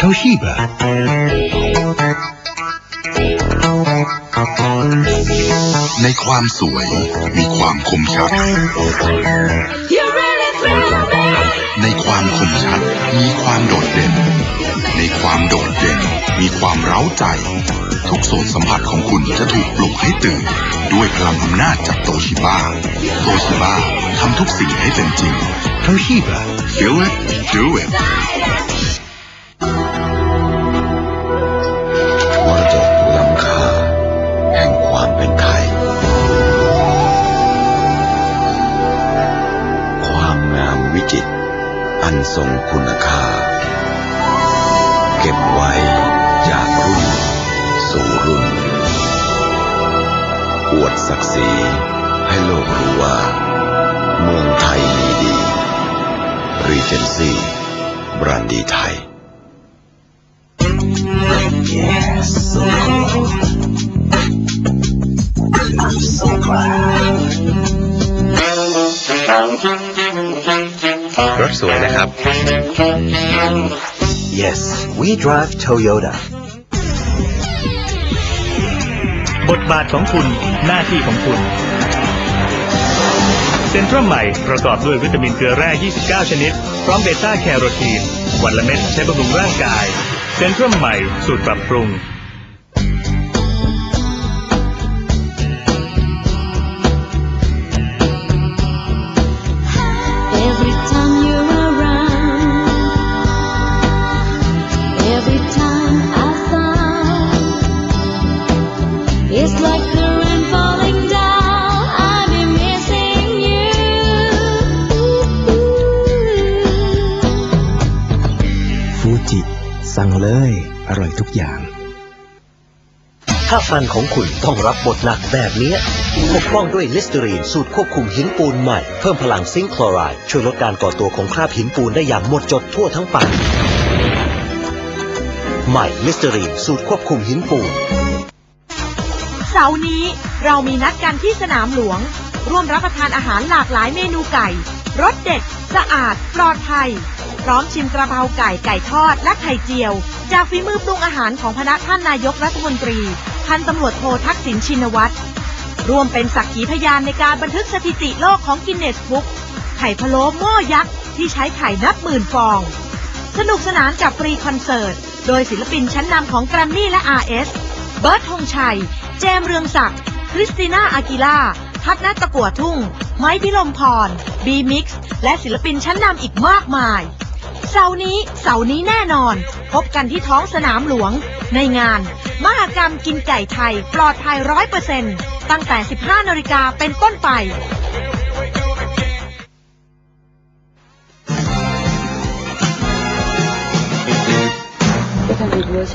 Toshiba ในความสวยมีความคมชัด ในความคมชัดมีความโดดเด่น ในความโดดเด่นมีความเร้าใจ ทุกส่วนสัมผัสของคุณจะถูกปลุกให้ตื่น ด้วยพลังอำนาจจากโตชิบ้า โตชิบ้าทำทุกสิ่งให้เป็นจริง Toshiba Feel it do it มรดกล้ำค่าแห่งความเป็นไทยความงามวิจิตรอันทรงคุณค่าเก็บไว้จากรุ่นสู่รุ่นอวดศักดิ์ศรีให้โลกรู้ว่า เมืองไทยมีดี รีเจนซีบรันดีไทย Yes so cool so proud รถสวยนะครับ Yes we drive Toyota บทบาทของคุณ หน้าที่ของคุณ เซนทรัมใหม่ประกอบด้วยวิตามินเกลือแร่ 29 ชนิด พร้อมเบต้าแคโรทีน วันละเม็ดใช้บำรุงร่างกาย เซนทรัมใหม่สูตรปรับปรุง Every time you're around, every time I smile, it's like สั่งเลย อร่อยทุกอย่าง ถ้าฟันของคุณต้องรับบทหนักแบบนี้ปกป้องด้วยลิสเตอรีนสูตรควบคุมหินปูนใหม่ เพิ่มพลังซิงค์คลอไรด์ช่วยลดการก่อตัวของคราบหินปูนได้อย่างหมดจดทั่วทั้งปากใหม่ลิสเตอรีนสูตรควบคุมหินปูนเสาร์นี้เรามีนัดกันที่สนามหลวง ร่วมรับประทานอาหารหลากหลายเมนูไก่ รสเด็ด สะอาด ปลอดภัย พร้อมชิมกระเพราไก่ไก่ทอดและไข่เจียว จากฝีมือปรุงอาหารของพนักท่านนายกรัฐมนตรี พันตำรวจโททักษิณชินวัตรร่วมเป็นสักขีพยานในการบันทึกสถิติโลกของกินเนสบุ๊กไข่พะโล้หม้อยักษ์ที่ใช้ไข่นับหมื่นฟอง สนุกสนานกับฟรีคอนเสิร์ต โดยศิลปินชั้นนำของแกรมมี่และ RS เบิร์ดธงชัย เจมเรืองศักดิ์คริสติน่าอากิล่า พัฒนัตตะกัวทุ่ง ไม้พิลมพรบีมิกซ์และศิลปินชั้นนำอีกมากมาย เสาร์นี้เสาร์นี้แน่นอน พบกันที่ท้องสนามหลวง ในงาน มหกรรมกินไก่ไทย ปลอดภัยร้อยเปอร์เซ็นต์ตั้งแต่ 15นาฬิกาเป็นต้นไป